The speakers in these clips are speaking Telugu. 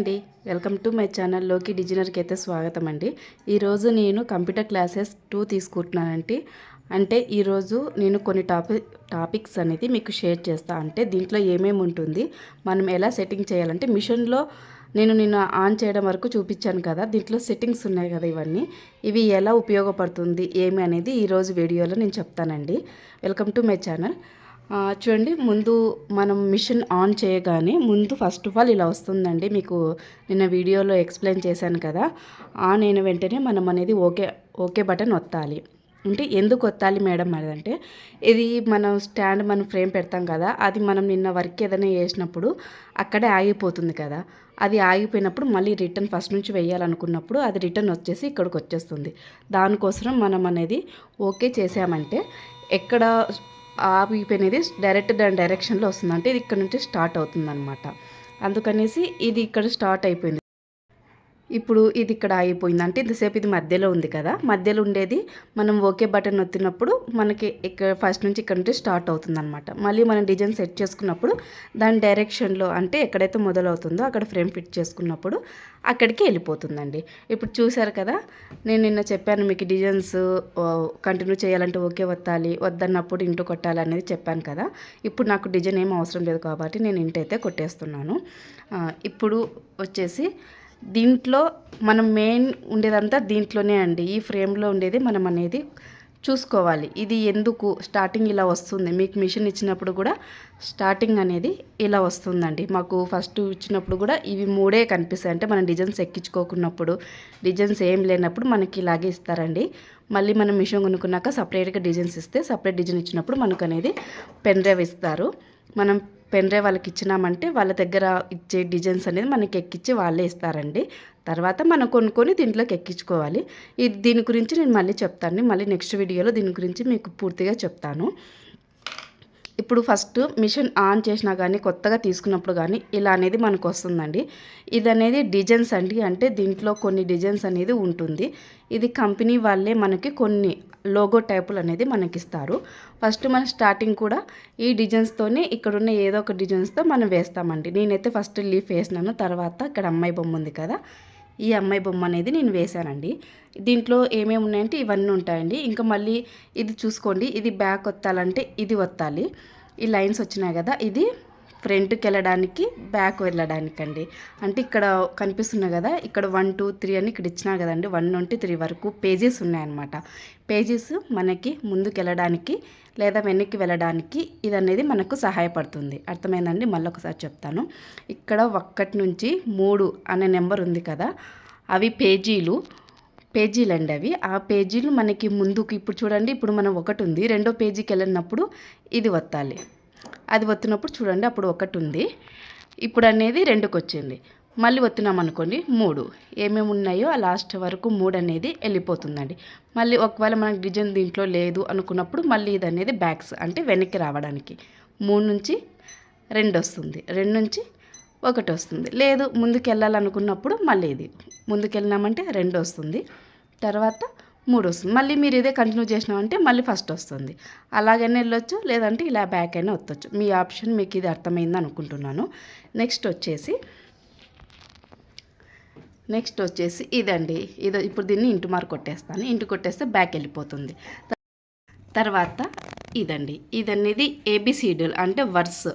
అండి. వెల్కమ్ టు మై ఛానల్లోకి డిజైనర్కి అయితే స్వాగతం అండి. ఈరోజు నేను కంప్యూటర్ క్లాసెస్ టూ తీసుకుంటున్నానండి. అంటే ఈరోజు నేను కొన్ని టాపిక్ టాపిక్స్ అనేది మీకు షేర్ చేస్తా. అంటే దీంట్లో ఏమేమి ఉంటుంది మనం ఎలా సెట్టింగ్ చేయాలంటే మిషన్లో నేను నిన్న ఆన్ చేయడం వరకు చూపించాను కదా దీంట్లో సెట్టింగ్స్ ఉన్నాయి కదా ఇవన్నీ. ఇవి ఎలా ఉపయోగపడుతుంది ఏమి అనేది ఈరోజు వీడియోలో నేను చెప్తానండి. Welcome to my channel. చూడండి ముందు మనం మిషన్ ఆన్ చేయగానే ముందు ఫస్ట్ ఆఫ్ ఆల్ ఇలా వస్తుందండి. మీకు నిన్న వీడియోలో ఎక్స్ప్లెయిన్ చేశాను కదా. ఆన్ అయిన వెంటనే మనం అనేది ఓకే ఓకే బటన్ ఒత్తాలి. అంటే ఎందుకు ఒత్తాలి మేడం అదంటే ఇది మనం స్టాండ్ మనం ఫ్రేమ్ పెడతాం కదా అది మనం నిన్న వర్క్ ఏదైనా చేసినప్పుడు అక్కడే ఆగిపోతుంది కదా. అది ఆగిపోయినప్పుడు మళ్ళీ రిటర్న్ ఫస్ట్ నుంచి వేయాలనుకున్నప్పుడు అది రిటర్న్ వచ్చేసి ఇక్కడికి వచ్చేస్తుంది. దానికోసం మనం అనేది ఓకే చేసామంటే ఎక్కడ ఆగిపోయినది డైరెక్ట్ దాని డైరెక్షన్లో వస్తుంది అంటే ఇది ఇక్కడ నుంచి స్టార్ట్ అవుతుంది అనమాట అందుకనేసి ఇది ఇక్కడ స్టార్ట్ అయిపోయింది. ఇప్పుడు ఇది ఇక్కడ అయిపోయింది అంటే ఇంతసేపు ఇది మధ్యలో ఉంది కదా. మధ్యలో ఉండేది మనం ఓకే బటన్ నొత్తినప్పుడు మనకి ఇక్కడ ఫస్ట్ నుంచి ఇక్కడ నుంచి స్టార్ట్ అవుతుంది అనమాట మళ్ళీ మనం డిజైన్ సెట్ చేసుకున్నప్పుడు దాని డైరెక్షన్లో అంటే ఎక్కడైతే మొదలవుతుందో అక్కడ ఫ్రేమ్ ఫిట్ చేసుకున్నప్పుడు అక్కడికి వెళ్ళిపోతుందండి. ఇప్పుడు చూసారు కదా నేను నిన్న చెప్పాను మీకు డిజైన్స్ కంటిన్యూ చేయాలంటే ఓకే వత్తాలి వద్దన్నప్పుడు ఇంటూ కొట్టాలి అనేది చెప్పాను కదా. ఇప్పుడు నాకు డిజైన్ ఏం అవసరం లేదు కాబట్టి నేను ఇంటైతే కొట్టేస్తున్నాను. ఇప్పుడు వచ్చేసి దీంట్లో మనం మెయిన్ ఉండేదంతా దీంట్లోనే అండి. ఈ ఫ్రేమ్లో ఉండేది మనం అనేది చూసుకోవాలి. ఇది ఎందుకు స్టార్టింగ్ ఇలా వస్తుంది? మీకు మిషన్ ఇచ్చినప్పుడు కూడా స్టార్టింగ్ అనేది ఇలా వస్తుందండి. మాకు ఫస్ట్ ఇచ్చినప్పుడు కూడా ఇవి మూడే కనిపిస్తాయి. అంటే మనం డిజైన్స్ ఎక్కించుకోకున్నప్పుడు డిజైన్స్ ఏం లేనప్పుడు మనకి ఇలాగే ఇస్తారండి. మళ్ళీ మనం మిషన్ కొనుక్కున్నాక సపరేట్గా డిజైన్స్ ఇస్తే సపరేట్ డిజైన్ ఇచ్చినప్పుడు మనకు అనేది పెన్ డ్రైవ్ ఇస్తారు. మనం పెన్ డ్రైవ్ వాళ్ళకి ఇచ్చినామంటే వాళ్ళ దగ్గర ఇచ్చే డిజైన్స్ అనేది మనకి ఎక్కించి వాళ్ళే ఇస్తారండి. తర్వాత మనం కొనుక్కొని దీంట్లోకి ఎక్కించుకోవాలి. ఇది దీని గురించి నేను మళ్ళీ చెప్తాను మళ్ళీ నెక్స్ట్ వీడియోలో దీని గురించి మీకు పూర్తిగా చెప్తాను. ఇప్పుడు ఫస్ట్ మిషన్ ఆన్ చేసినా కానీ కొత్తగా తీసుకున్నప్పుడు కానీ ఇలా అనేది మనకు వస్తుందండి. ఇది అనేది డిజైన్స్ అండి. అంటే దీంట్లో కొన్ని డిజైన్స్ అనేది ఉంటుంది. ఇది కంపెనీ వాళ్ళే మనకి కొన్ని లోగో టైపులు అనేది మనకి ఇస్తారు ఫస్ట్ మన స్టార్టింగ్ కూడా ఈ డిజైన్స్తోనే ఇక్కడున్న ఏదో ఒక డిజైన్స్తో మనం వేస్తామండి. నేనైతే ఫస్ట్ లీఫ్ వేసినాను. తర్వాత ఇక్కడ అమ్మాయి బొమ్మ ఉంది కదా. ఈ అమ్మాయి బొమ్మ అనేది నేను వేశానండి. దీంట్లో ఏమేమి ఉన్నాయంటే ఇవన్నీ ఉంటాయండి. ఇంకా మళ్ళీ ఇది చూసుకోండి. ఇది బ్యాక్ వత్తాలంటే ఇది వత్తాలి ఈ లైన్స్ వచ్చినాయి కదా ఇది ఫ్రంట్కి వెళ్ళడానికి బ్యాక్ వెళ్ళడానికి అండి అంటే ఇక్కడ కనిపిస్తున్నాయి కదా ఇక్కడ వన్ టూ త్రీ అని ఇక్కడ ఇచ్చినా కదండి వన్ నుండి త్రీ వరకు పేజెస్ ఉన్నాయన్నమాట. పేజెస్ మనకి ముందుకు వెళ్ళడానికి లేదా వెనక్కి వెళ్ళడానికి ఇది అనేది మనకు సహాయపడుతుంది. అర్థమైందండి? మళ్ళీ ఒకసారి చెప్తాను. ఇక్కడ ఒక్కటి నుంచి మూడు అనే నెంబర్ ఉంది కదా అవి పేజీలు. పేజీలు అండి అవి. ఆ పేజీలు మనకి ముందుకు ఇప్పుడు చూడండి ఇప్పుడు మనం ఒకటి ఉంది రెండో పేజీకి వెళ్ళినప్పుడు ఇది వత్తాలి. అది వత్తినప్పుడు చూడండి అప్పుడు ఒకటి ఉంది ఇప్పుడు అనేది రెండుకి వచ్చింది మళ్ళీ వత్తినాం అనుకోండి మూడు. ఏమేమి ఉన్నాయో ఆ లాస్ట్ వరకు మూడు అనేది వెళ్ళిపోతుందండి. మళ్ళీ ఒకవేళ మనకి డిజైన్ దీంట్లో లేదు అనుకున్నప్పుడు మళ్ళీ ఇది అనేది బ్యాక్స్ అంటే వెనక్కి రావడానికి. మూడు నుంచి రెండు వస్తుంది. రెండు నుంచి ఒకటి వస్తుంది. లేదు ముందుకు వెళ్ళాలనుకున్నప్పుడు మళ్ళీ ఇది. ముందుకు వెళ్ళినామంటే రెండు వస్తుంది. తర్వాత మూడు వస్తుంది మళ్ళీ మీరు ఇదే కంటిన్యూ చేసినామంటే మళ్ళీ ఫస్ట్ వస్తుంది. అలాగనే వెళ్ళొచ్చు లేదంటే ఇలా బ్యాక్ అయినా వస్తొచ్చు మీ ఆప్షన్ మీకు ఇది అర్థమైంది అనుకుంటున్నాను. నెక్స్ట్ వచ్చేసి నెక్స్ట్ వచ్చేసి ఇదండి. ఇది ఇప్పుడు దీన్ని ఇంటి మార్క్ కొట్టేస్తాను. ఇంటి కొట్టేస్తే బ్యాక్ వెళ్ళిపోతుంది. తర్వాత ఇదండి. ఇది అనేది ఏబిసిడీలు అంటే వర్స్.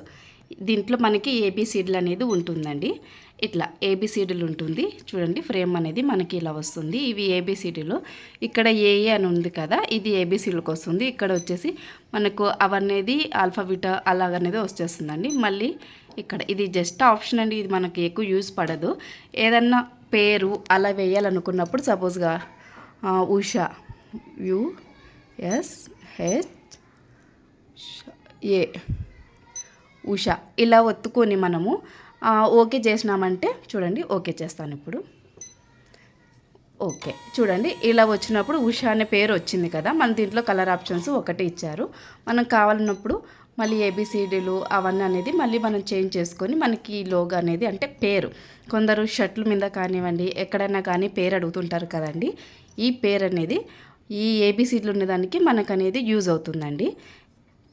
దీంట్లో మనకి ఏబిసిడ్యూల్ అనేది ఉంటుందండి. ఇట్లా ఏబిసిడీలు ఉంటుంది. చూడండి ఫ్రేమ్ అనేది మనకి ఇలా వస్తుంది. ఇవి ఏబిసిడీలు ఇక్కడ ఏఏ అని ఉంది కదా ఇది ఏబిసిడీలకు వస్తుంది. ఇక్కడ వచ్చేసి మనకు అవనేది ఆల్ఫాబిటా అలాగనేది వచ్చేస్తుందండి. మళ్ళీ ఇక్కడ ఇది జస్ట్ ఆప్షన్ అండి. ఇది మనకి ఎక్కువ యూజ్ పడదు. ఏదన్నా పేరు అలా వేయాలనుకున్నప్పుడు సపోజ్గా Usha U S H A Usha ఇలా ఒత్తుకొని మనము ఓకే చేసినామంటే చూడండి ఓకే చేస్తాను ఇప్పుడు. ఓకే చూడండి ఇలా వచ్చినప్పుడు ఉషా అనే పేరు వచ్చింది కదా మన దీంట్లో కలర్ ఆప్షన్స్ ఒకటి ఇచ్చారు. మనం కావాలన్నప్పుడు మళ్ళీ ఏబిసిడీలు అవన్నీ అనేది మళ్ళీ మనం చేంజ్ చేసుకొని మనకి ఈ లోగో అనేది అంటే పేరు. కొందరు షర్ట్ల మీద కానివ్వండి ఎక్కడైనా కానీ పేరు అడుగుతుంటారు కదండి ఈ పేరు అనేది ఈ ఏబిసిడీలు ఉన్నదానికి మనకు అనేది యూజ్ అవుతుందండి.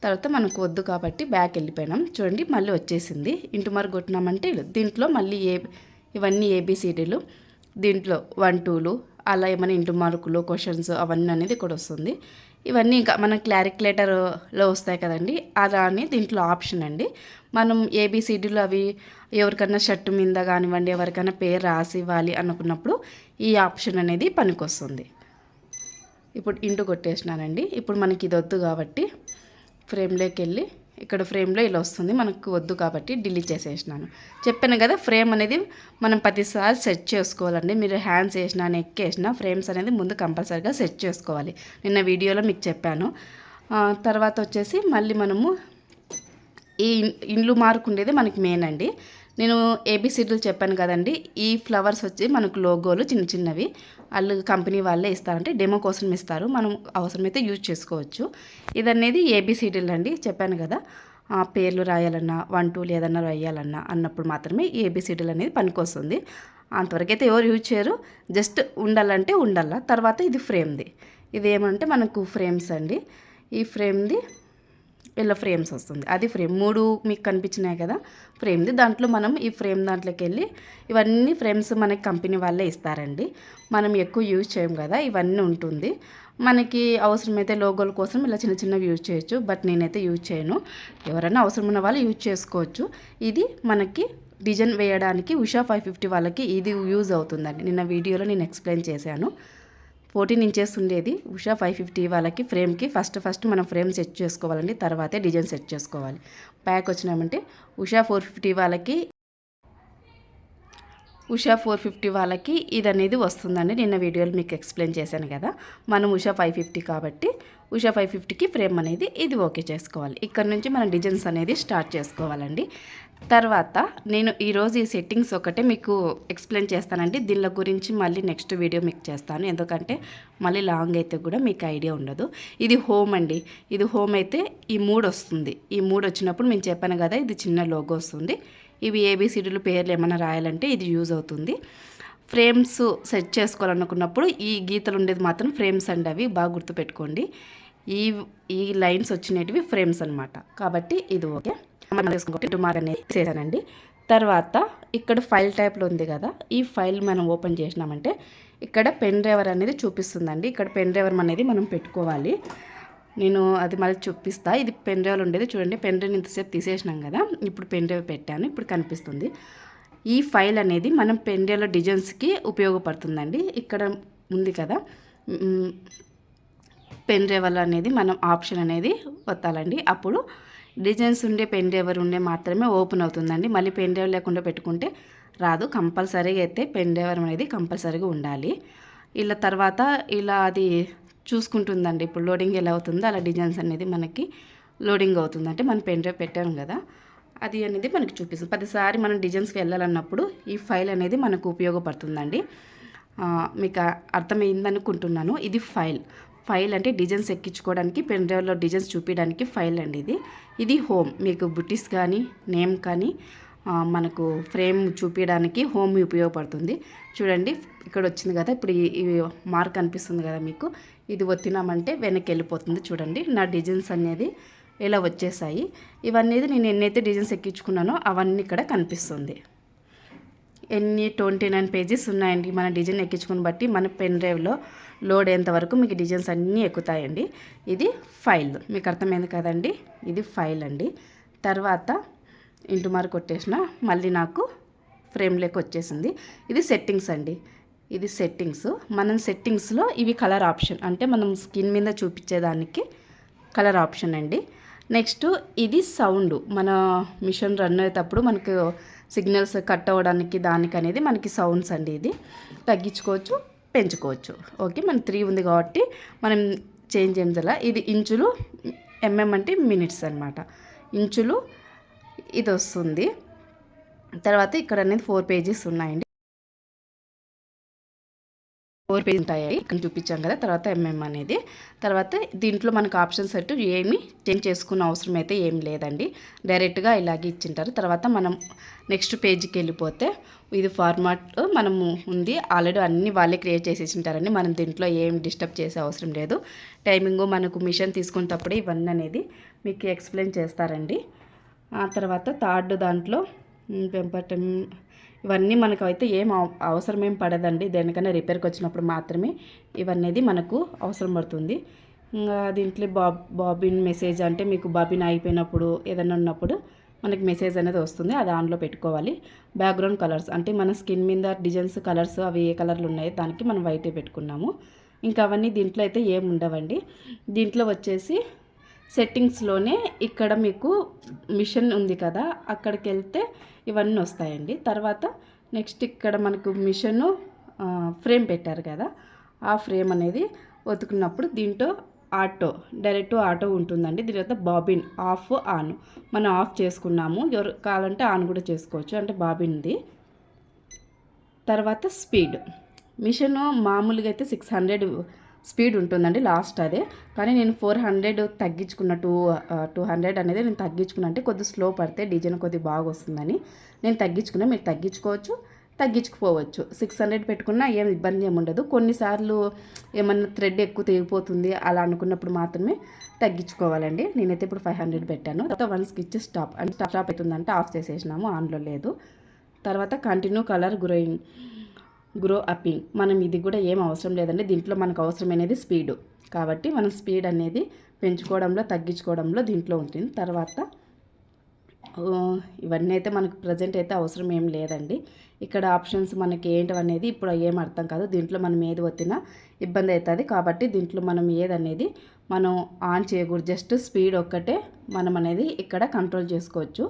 తర్వాత మనకు వద్దు కాబట్టి బ్యాక్ వెళ్ళిపోయినాం. చూడండి మళ్ళీ వచ్చేసింది. ఇంటి మరి కొట్టినామంటే దీంట్లో మళ్ళీ ఏ ఇవన్నీ ఏబిసిడీలు దీంట్లో వన్ టూలు అలా ఏమైనా ఇంటి మార్కులు క్వశ్చన్స్ అవన్నీ అనేది ఇక్కడ వస్తుంది. ఇవన్నీ ఇంకా మన క్లారిక్యులేటర్లో వస్తాయి కదండి. అలా అని దీంట్లో ఆప్షన్ అండి. మనం ఏబిసిడీలు అవి ఎవరికైనా షర్టు మీద కానివ్వండి ఎవరికైనా పేరు రాసి ఇవ్వాలి అనుకున్నప్పుడు ఈ ఆప్షన్ అనేది పనికొస్తుంది. ఇప్పుడు ఇంటు కొట్టేసినానండి. ఇప్పుడు మనకి ఇది వద్దు కాబట్టి ఫ్రేమ్లోకి వెళ్ళి ఇక్కడ ఫ్రేమ్లో ఇలా వస్తుంది. మనకు వద్దు కాబట్టి డిలీట్ చేసేసినాను. చెప్పాను కదా ఫ్రేమ్ అనేది మనం ప్రతిసారి సెట్ చేసుకోవాలండి. మీరు హ్యాండ్స్ వేసినా నెక్ వేసినా ఫ్రేమ్స్ అనేది ముందు కంపల్సరీగా సెట్ చేసుకోవాలి. నిన్న వీడియోలో మీకు చెప్పాను. తర్వాత వచ్చేసి మళ్ళీ మనము ఈ ఇండ్లు మార్క్ ఉండేది మనకి మెయిన్ అండి. నేను ఏబీసీడీలు చెప్పాను కదండి. ఈ ఫ్లవర్స్ వచ్చి మనకు లోగోలు చిన్న చిన్నవి. వాళ్ళు కంపెనీ వాళ్ళే ఇస్తారంటే డెమో కోసం ఇస్తారు. మనం అవసరమైతే యూజ్ చేసుకోవచ్చు. ఇదనేది ఏబీసీడీలు అండి చెప్పాను కదా. పేర్లు రాయాలన్నా వన్ టూలు ఏదన్నా రాయాలన్నా అన్నప్పుడు మాత్రమే ఏబీసీడీలు అనేది పనికొస్తుంది. అంతవరకు అయితే ఎవరు యూజ్ చేయరు. జస్ట్ ఉండాలంటే ఉండాల. తర్వాత ఇది ఫ్రేమ్ది. ఇది ఏమంటే మనకు ఫ్రేమ్స్ అండి. ఈ ఫ్రేమ్ది ఇలా ఫ్రేమ్స్ వస్తుంది. అది ఫ్రేమ్ మూడు మీకు కనిపించినాయి కదా ఫ్రేమ్ది. దాంట్లో మనం ఈ ఫ్రేమ్ దాంట్లోకి వెళ్ళి ఇవన్నీ ఫ్రేమ్స్ మనకి కంపెనీ వాళ్ళే ఇస్తారండి. మనం ఎక్కువ యూజ్ చేయం కదా ఇవన్నీ ఉంటుంది. మనకి అవసరమైతే లోగోల కోసం ఇలా చిన్న చిన్నవి యూజ్ చేయొచ్చు బట్ నేనైతే యూజ్ చేయను. ఎవరైనా అవసరం ఉన్న వాళ్ళు యూజ్ చేసుకోవచ్చు. ఇది మనకి డిజైన్ వేయడానికి ఉషా ఫైవ్ ఫిఫ్టీ వాళ్ళకి ఇది యూజ్ అవుతుందండి. నిన్న వీడియోలో నేను ఎక్స్ప్లెయిన్ చేశాను. ఫోర్టీన్ ఇంచెస్ ఉండేది. ఉషా ఫైవ్ ఫిఫ్టీ వాళ్ళకి ఫ్రేమ్కి ఫస్ట్ ఫస్ట్ మనం ఫ్రేమ్ సెట్ చేసుకోవాలండి. తర్వాతే డిజైన్ సెట్ చేసుకోవాలి. బ్యాక్ వచ్చినామంటే ఉషా ఫోర్ ఫిఫ్టీ వాళ్ళకి ఉషా ఫోర్ ఫిఫ్టీ వాళ్ళకి ఇది అనేది వస్తుందండి. నిన్న వీడియోలో మీకు ఎక్స్ప్లెయిన్ చేశాను కదా. మనం ఉషా ఫైవ్ ఫిఫ్టీ కాబట్టి ఉషా ఫైవ్ ఫిఫ్టీకి ఫ్రేమ్ అనేది ఇది ఓకే చేసుకోవాలి. ఇక్కడ నుంచి మనం డిజైన్స్ అనేది స్టార్ట్ చేసుకోవాలండి. తర్వాత నేను ఈరోజు ఈ సెట్టింగ్స్ ఒకటే మీకు ఎక్స్ప్లెయిన్ చేస్తానండి. దీనిల గురించి మళ్ళీ నెక్స్ట్ వీడియో మీకు చేస్తాను. ఎందుకంటే మళ్ళీ లాంగ్ అయితే కూడా మీకు ఐడియా ఉండదు. ఇది హోమ్ అండి. ఇది హోమ్ అయితే ఈ మూడు వస్తుంది. ఈ మూడు వచ్చినప్పుడు మేము చెప్పాను కదా ఇది చిన్న లోగో వస్తుంది. ఇవి ఏబిసిడీలు పేర్లు ఏమైనా రాయాలంటే ఇది యూజ్ అవుతుంది. ఫ్రేమ్స్ సెట్ చేసుకోవాలనుకున్నప్పుడు ఈ గీతలు ఉండేది మాత్రం ఫ్రేమ్స్ అండి అవి. బాగా గుర్తుపెట్టుకోండి. ఈ ఈ లైన్స్ వచ్చినవి ఫ్రేమ్స్ అనమాట కాబట్టి ఇది ఓకే. మనం అనేది చేశానండి. తర్వాత ఇక్కడ ఫైల్ టైప్లో ఉంది కదా ఈ ఫైల్ మనం ఓపెన్ చేసినామంటే ఇక్కడ పెన్ డ్రైవర్ అనేది చూపిస్తుందండి. ఇక్కడ పెన్ డ్రైవర్ అనేది మనం పెట్టుకోవాలి. నేను అది మళ్ళీ చూపిస్తా. ఇది పెన్ డ్రైవ్ ఉండేది చూడండి. పెన్ డ్రైవ్ ఇంతసేపు తీసేసినాం కదా ఇప్పుడు పెన్ డ్రైవ్ పెట్టాను. ఇప్పుడు కనిపిస్తుంది. ఈ ఫైల్ అనేది మనం పెన్ డ్రైవ్లో డిజైన్స్కి ఉపయోగపడుతుందండి. ఇక్కడ ఉంది కదా పెన్ డ్రైవర్ అనేది మనం ఆప్షన్ అనేది వత్తాలండి. అప్పుడు డిజైన్స్ ఉండే పెన్ డ్రైవర్ ఉండే మాత్రమే ఓపెన్ అవుతుందండి. మళ్ళీ పెన్ డ్రైవర్ లేకుండా పెట్టుకుంటే రాదు. కంపల్సరీగా అయితే పెన్ డ్రైవర్ అనేది కంపల్సరీగా ఉండాలి. ఇలా తర్వాత ఇలా అది చూసుకుంటుందండి. ఇప్పుడు లోడింగ్ ఎలా అవుతుందో అలా డిజైన్స్ అనేది మనకి లోడింగ్ అవుతుంది. అంటే మనం పెన్ డ్రైవ్ పెట్టాము కదా అది అనేది మనకి చూపిస్తుంది. ప్రతిసారి మనం డిజైన్స్కి వెళ్ళాలన్నప్పుడు ఈ ఫైల్ అనేది మనకు ఉపయోగపడుతుందండి. మీకు అర్థమైందనుకుంటున్నాను. ఇది ఫైల్. ఫైల్ అంటే డిజైన్స్ ఎక్కించుకోవడానికి పెన్ డ్రైవ్లో డిజైన్స్ చూపించడానికి ఫైల్ అండి ఇది. ఇది హోమ్. మీకు బుటీస్ కానీ నేమ్ కానీ మనకు ఫ్రేమ్ చూపించడానికి హోమ్ ఉపయోగపడుతుంది. చూడండి ఇక్కడ వచ్చింది కదా ఇప్పుడు ఈ ఈ మార్క్ అనిపిస్తుంది కదా మీకు. ఇది ఒత్తినామంటే వెనక్కి వెళ్ళిపోతుంది చూడండి. నా డిజైన్స్ అనేది ఇలా వచ్చేసాయి. ఇవన్నీ నేను ఎన్నైతే డిజైన్స్ ఎక్కించుకున్నానో అవన్నీ ఇక్కడ కనిపిస్తుంది. ఎన్ని ట్వంటీ నైన్ పేజెస్ ఉన్నాయండి మన డిజైన్ ఎక్కించుకుని బట్టి మన పెన్ డ్రైవ్లో లోడ్ అయ్యేంత వరకు మీకు డిజైన్స్ అన్నీ ఎక్కుతాయండి. ఇది ఫైల్. మీకు అర్థమైంది కదండి? ఇది ఫైల్ అండి. తర్వాత ఇంటి మారు కొట్టేసిన మళ్ళీ నాకు ఫ్రేమ్ లెక్క వచ్చేసింది. ఇది సెట్టింగ్స్ అండి. ఇది సెట్టింగ్స్. మనం సెట్టింగ్స్లో ఇవి కలర్ ఆప్షన్. అంటే మనం స్కిన్ మీద చూపించేదానికి కలర్ ఆప్షన్ అండి. నెక్స్ట్ ఇది సౌండ్. మన మిషన్ రన్ అయ్యేటప్పుడు మనకు సిగ్నల్స్ కట్ అవ్వడానికి దానికి అనేది మనకి సౌండ్స్ అండి ఇది. తగ్గించుకోవచ్చు పెంచుకోవచ్చు. ఓకే మన త్రీ ఉంది కాబట్టి మనం చేంజ్ ఏం ఇది ఇంచులు ఎంఎం అంటే మినిట్స్ అన్నమాట. ఇంచులు ఇది వస్తుంది. తర్వాత ఇక్కడ అనేది ఫోర్ పేజెస్ ఉన్నాయండి. ఫోర్ పేజ్ ఉంటాయి. ఇక్కడ చూపించాం కదా తర్వాత ఎంఎం అనేది. తర్వాత దీంట్లో మనకు ఆప్షన్ సెట్ ఏమి చేంజ్ చేసుకున్న అవసరం అయితే ఏం లేదండి. డైరెక్ట్గా ఇలాగే ఇచ్చింటారు. తర్వాత మనం నెక్స్ట్ పేజ్కి వెళ్ళిపోతే ఇది ఫార్మాట్ మనము ఉంది. ఆల్రెడీ అన్ని వాళ్ళే క్రియేట్ చేసేసి ఉంటారండి మనం దీంట్లో ఏం డిస్టర్బ్ చేసే అవసరం లేదు. టైమింగ్ మనకు మిషన్ తీసుకున్నప్పుడే ఇవన్నీ అనేది మీకు ఎక్స్ప్లెయిన్ చేస్తారండి. ఆ తర్వాత థర్డ్ దాంట్లో పెంపటం ఇవన్నీ మనకైతే ఏం అవసరమేం అవసరం ఏం పడదండి. దేనికైనా రిపేర్కి వచ్చినప్పుడు మాత్రమే ఇవన్నీ మనకు అవసరం పడుతుంది. ఇంకా దీంట్లో బాబ్ బాబిన్ మెసేజ్ అంటే మీకు బాబిన్ అయిపోయినప్పుడు ఏదైనా ఉన్నప్పుడు మనకి మెసేజ్ అనేది వస్తుంది. అది ఆన్లో పెట్టుకోవాలి. బ్యాక్గ్రౌండ్ కలర్స్ అంటే మన స్కిన్ మీద డిజైన్స్ కలర్స్ అవి ఏ కలర్లు ఉన్నాయో దానికి మనం వైట్ పెట్టుకున్నాము. ఇంకా అవన్నీ దీంట్లో అయితే ఏమి ఉండవండి. దీంట్లో వచ్చేసి సెట్టింగ్స్లోనే ఇక్కడ మీకు మిషన్ ఉంది కదా అక్కడికి వెళ్తే ఇవన్నీ వస్తాయండి. తర్వాత నెక్స్ట్ ఇక్కడ మనకు మిషను ఫ్రేమ్ పెట్టారు కదా ఆ ఫ్రేమ్ అనేది ఒతుకున్నప్పుడు దీంట్లో ఆటో డైరెక్ట్ ఆటో ఉంటుందండి. దీని తర్వాత బాబిన్ ఆఫ్ ఆన్. మనం ఆఫ్ చేసుకున్నాము. ఎవరు కావాలంటే ఆన్ కూడా చేసుకోవచ్చు. అంటే బాబిన్ది. తర్వాత స్పీడ్. మిషన్ మామూలుగా అయితే సిక్స్ హండ్రెడ్ స్పీడ్ ఉంటుందండి లాస్ట్ అదే. కానీ నేను ఫోర్ హండ్రెడ్ తగ్గించుకున్న టూ టూ హండ్రెడ్ అనేది నేను తగ్గించుకున్నా. అంటే కొద్దిగా స్లో పడితే డిజైన్ కొద్దిగా బాగా వస్తుందని నేను తగ్గించుకున్నా. మీరు తగ్గించుకోవచ్చు తగ్గించుకుపోవచ్చు. సిక్స్ హండ్రెడ్ పెట్టుకున్నా ఏం ఇబ్బంది ఏమి ఉండదు. కొన్నిసార్లు ఏమన్నా థ్రెడ్ ఎక్కువ తెగిపోతుంది అలా అనుకున్నప్పుడు మాత్రమే తగ్గించుకోవాలండి. నేనైతే ఇప్పుడు ఫైవ్ హండ్రెడ్ పెట్టాను. తర్వాత వన్ స్కిచ్ స్టాప్ అంటే స్టాప్ అవుతుందంటే ఆఫ్ చేసేసినాము ఆన్లో లేదు. తర్వాత continue colour growing. Grow upping మనం ఇది కూడా ఏం అవసరం లేదండి. దీంట్లో మనకు అవసరమైనది స్పీడ్ కాబట్టి మనం స్పీడ్ అనేది పెంచుకోవడంలో తగ్గించుకోవడంలో దీంట్లో ఉంటుంది. తర్వాత ఇవన్నీ అయితే మనకు ప్రజెంట్ అయితే అవసరం ఏం లేదండి. ఇక్కడ ఆప్షన్స్ మనకి ఏంటి అనేది ఇప్పుడు ఏం అర్థం కాదు. దీంట్లో మనం ఏది వచ్చినా ఇబ్బంది అవుతుంది కాబట్టి దీంట్లో మనం ఏదనేది మనం ఆన్ చేయకూడదు. జస్ట్ స్పీడ్ ఒక్కటే మనం అనేది ఇక్కడ కంట్రోల్ చేసుకోవచ్చు.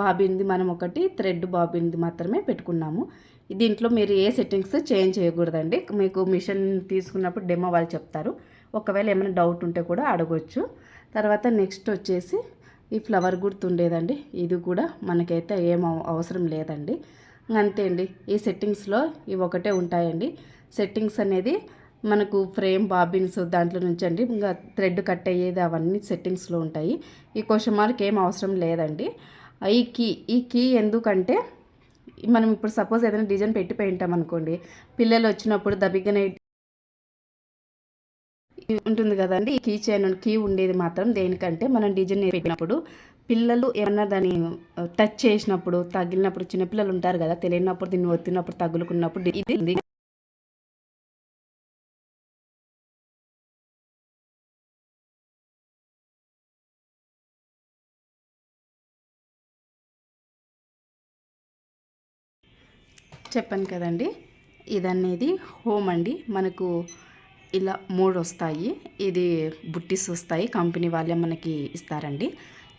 బాబిన్ది మనం ఒకటి థ్రెడ్ బాబిన్ది మాత్రమే పెట్టుకున్నాము. దీంట్లో మీరు ఏ సెట్టింగ్స్ చేంజ్ చేయకూడదండి. మీకు మిషన్ తీసుకున్నప్పుడు డెమో వాళ్ళు చెప్తారు. ఒకవేళ ఏమైనా డౌట్ ఉంటే కూడా అడగొచ్చు. తర్వాత నెక్స్ట్ వచ్చేసి ఈ ఫ్లవర్ గుర్తుండేదండి. ఇది కూడా మనకైతే ఏం అవసరం లేదండి. అంతే అండి. ఈ సెట్టింగ్స్లో ఇవి ఒకటే ఉంటాయండి. సెట్టింగ్స్ అనేది మనకు ఫ్రేమ్ బాబిన్స్ దాంట్లో నుంచి అండి. ఇంకా థ్రెడ్ కట్ అయ్యేది అవన్నీ సెట్టింగ్స్లో ఉంటాయి. ఈ క్వశ్చన్ మార్క్ ఏం అవసరం లేదండి. ఈ కీ ఈ కీ ఎందుకంటే మనం ఇప్పుడు సపోజ్ ఏదైనా డిజైన్ పెట్టి పెయింటాం అనుకోండి పిల్లలు వచ్చినప్పుడు దబిగ్గనే ఉంటుంది కదండి కీ చైన్ కీ ఉండేది మాత్రం దేనికంటే మనం డిజైన్ పెట్టినప్పుడు పిల్లలు ఏమన్నా దాన్ని uh, టచ్ చేసినప్పుడు తగిలినప్పుడు చిన్నపిల్లలు ఉంటారు కదా తెలియనప్పుడు దీన్ని ఒత్తినప్పుడు తగులుకున్నప్పుడు ఇది చెప్పాను కదండి ఇదనేది హోమ్ అండి. మనకు ఇలా మూడు వస్తాయి ఇది బుట్టీస్ వస్తాయి కంపెనీ వాళ్ళే మనకి ఇస్తారండి.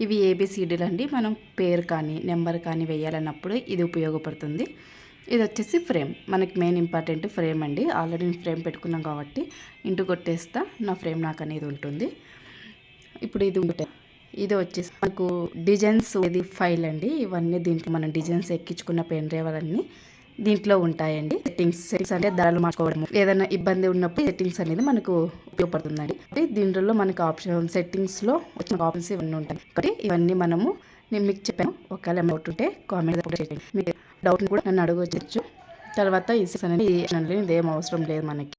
ఇవి ఏబిసిడీలు అండి మనం పేరు కానీ నెంబర్ కానీ వేయాలన్నప్పుడు ఇది ఉపయోగపడుతుంది. ఇది వచ్చేసి ఫ్రేమ్. మనకి మెయిన్ ఇంపార్టెంట్ ఫ్రేమ్ అండి. ఆల్రెడీ నేను ఫ్రేమ్ పెట్టుకున్నాం కాబట్టి ఇంటి కొట్టేస్తా నా ఫ్రేమ్ నాకు అనేది ఉంటుంది. ఇప్పుడు ఇది ఉంటుంది ఇది వచ్చేసి మనకు డిజైన్స్ ఇది ఫైల్ అండి. ఇవన్నీ దీంట్లో మనం డిజైన్స్ ఎక్కించుకున్న పెన్ డ్రైవర్లన్నీ దీంట్లో ఉంటాయండి. సెట్టింగ్స్ సెట్టింగ్స్ అంటే ధరలు మార్చుకోవడం. ఏదైనా ఇబ్బంది ఉన్నప్పుడు సెట్టింగ్స్ అనేది మనకు ఉపయోగపడుతుందండి. దీంట్లో మనకు ఆప్షన్ సెట్టింగ్స్లో వచ్చిన ఆప్షన్స్ ఇవన్నీ ఉంటాయి. కాబట్టి ఇవన్నీ మనము నేను మీకు చెప్పాను ఒకవేళ డౌట్ ఉంటే కామెంట్ చేయండి మీకు డౌట్ కూడా నన్ను అడగవచ్చు. తర్వాత ఈ అనేది ఏం అవసరం లేదు మనకి.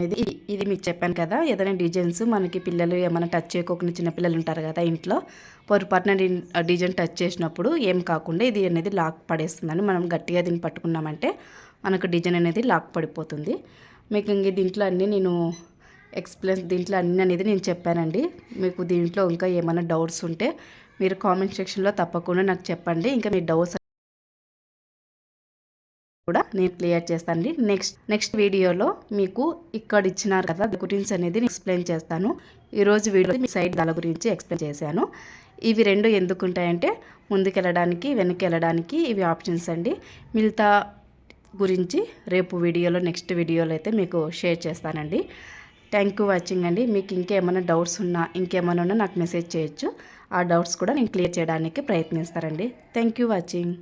ఇది. ఇది- మీకు చెప్పాను కదా ఏదైనా డిజైన్స్ మనకి పిల్లలు ఏమైనా టచ్ చేయకోకుండా చిన్నపిల్లలు ఉంటారు కదా ఇంట్లో పొరపాటున డిజైన్ టచ్ చేసినప్పుడు ఏం కాకుండా ఇది అనేది లాక్ పడేస్తుందని మనం గట్టిగా దీన్ని పట్టుకున్నామంటే మనకు డిజైన్ అనేది లాక్ పడిపోతుంది. మీకు ఇంక దీంట్లో అన్నీ నేను ఎక్స్ప్లెయిన్ దీంట్లో అన్నీ అనేది నేను చెప్పానండి. మీకు దీంట్లో ఇంకా ఏమైనా డౌట్స్ ఉంటే మీరు కామెంట్ సెక్షన్లో తప్పకుండా నాకు చెప్పండి. ఇంకా మీ డౌట్స్ కూడా నేను క్లియర్ చేస్తానండి. నెక్స్ట్ నెక్స్ట్ వీడియోలో మీకు ఇక్కడ ఇచ్చినారు కదా గురించి అనేది నేను ఎక్స్ప్లెయిన్ చేస్తాను. ఈరోజు వీడియో మీ సైడ్ దాల గురించి ఎక్స్ప్లెయిన్ చేశాను. ఇవి రెండు ఎందుకు ఉంటాయంటే వెనక్కి వెళ్ళడానికి ఇవి ఆప్షన్స్ అండి. మిగతా గురించి రేపు వీడియోలో నెక్స్ట్ వీడియోలో అయితే మీకు షేర్ చేస్తానండి. థ్యాంక్ యూ వాచింగ్ అండి. మీకు ఇంకేమైనా డౌట్స్ ఉన్నా ఇంకేమైనా ఉన్నా నాకు మెసేజ్ చేయొచ్చు. ఆ డౌట్స్ కూడా నేను క్లియర్ చేయడానికి ప్రయత్నిస్తానండి. Thank you watching